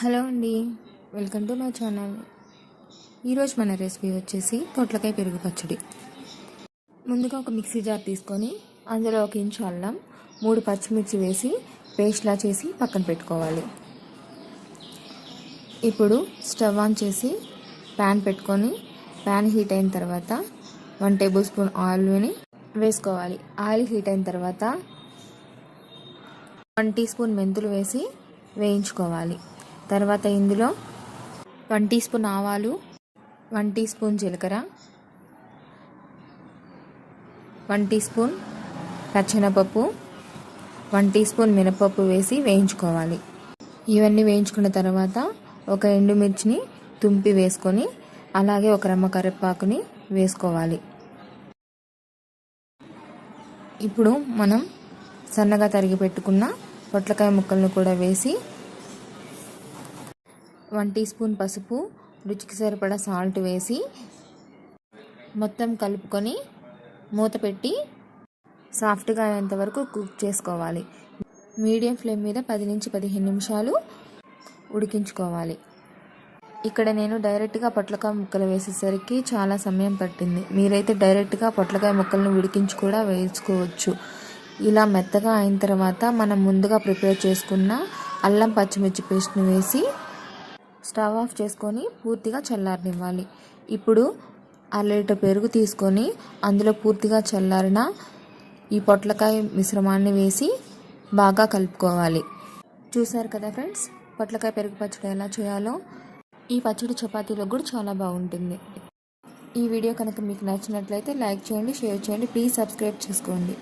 Hello అండి. Welcome to my channel. ఈరోజు మన రెసిపీ వచ్చేసి పొట్లకాయ పెరుగు పచ్చడి. ముందుగా ఒక మిక్సీ జార్ తీసుకొని అందులో ఒక ఇంచు అల్లం మూడు పచ్చిమిర్చి వేసి పేస్ట్లా చేసి పక్కన పెట్టుకోవాలి. ఇప్పుడు స్టవ్ ఆన్ చేసి ప్యాన్ పెట్టుకొని ప్యాన్ హీట్ అయిన తర్వాత వన్ టేబుల్ స్పూన్ ఆయిల్ని వేసుకోవాలి. ఆయిల్ హీట్ అయిన తర్వాత వన్ టీ స్పూన్ మెంతులు వేసి వేయించుకోవాలి. తర్వాత ఇందులో వన్ టీ స్పూన్ ఆవాలు వన్ టీ స్పూన్ జీలకర్ర వన్ టీ స్పూన్ పచ్చెనపప్పు వన్ టీ స్పూన్ మినపప్పు వేసి వేయించుకోవాలి. ఇవన్నీ వేయించుకున్న తర్వాత ఒక ఎండుమిర్చిని తుంపి వేసుకొని అలాగే ఒక రమ్మ కరివేపాకుని వేసుకోవాలి. ఇప్పుడు మనం సన్నగా తరిగి పెట్టుకున్న పొట్లకాయ ముక్కలను కూడా వేసి వన్ టీ స్పూన్ పసుపు రుచికి సరిపడా సాల్ట్ వేసి మొత్తం కలుపుకొని మూత పెట్టి సాఫ్ట్గా అయ్యేంత వరకు కుక్ చేసుకోవాలి. మీడియం ఫ్లేమ్ మీద పది నుంచి పదిహేను నిమిషాలు ఉడికించుకోవాలి. ఇక్కడ నేను డైరెక్ట్గా పొట్లకాయ ముక్కలు వేసేసరికి చాలా సమయం పట్టింది. మీరైతే డైరెక్ట్గా పొట్లకాయ ముక్కలను ఉడికించి కూడా వేసుకోవచ్చు. ఇలా మెత్తగా అయిన తర్వాత మనం ముందుగా ప్రిపేర్ చేసుకున్న అల్లం పచ్చిమిర్చి పేస్ట్ని వేసి స్టవ్ ఆఫ్ చేసుకొని పూర్తిగా చల్లారనివ్వాలి. ఇప్పుడు అర లీటర్ పెరుగు తీసుకొని అందులో పూర్తిగా చల్లారిన ఈ పొట్లకాయ మిశ్రమాన్ని వేసి బాగా కలుపుకోవాలి. చూసారు కదా ఫ్రెండ్స్ పొట్లకాయ పెరుగు పచ్చడి ఎలా చేయాలో? ఈ పచ్చడి చపాతీలో కూడా చాలా బాగుంటుంది. ఈ వీడియో కనుక మీకు నచ్చినట్లయితే లైక్ చేయండి షేర్ చేయండి ప్లీజ్ సబ్స్క్రైబ్ చేసుకోండి.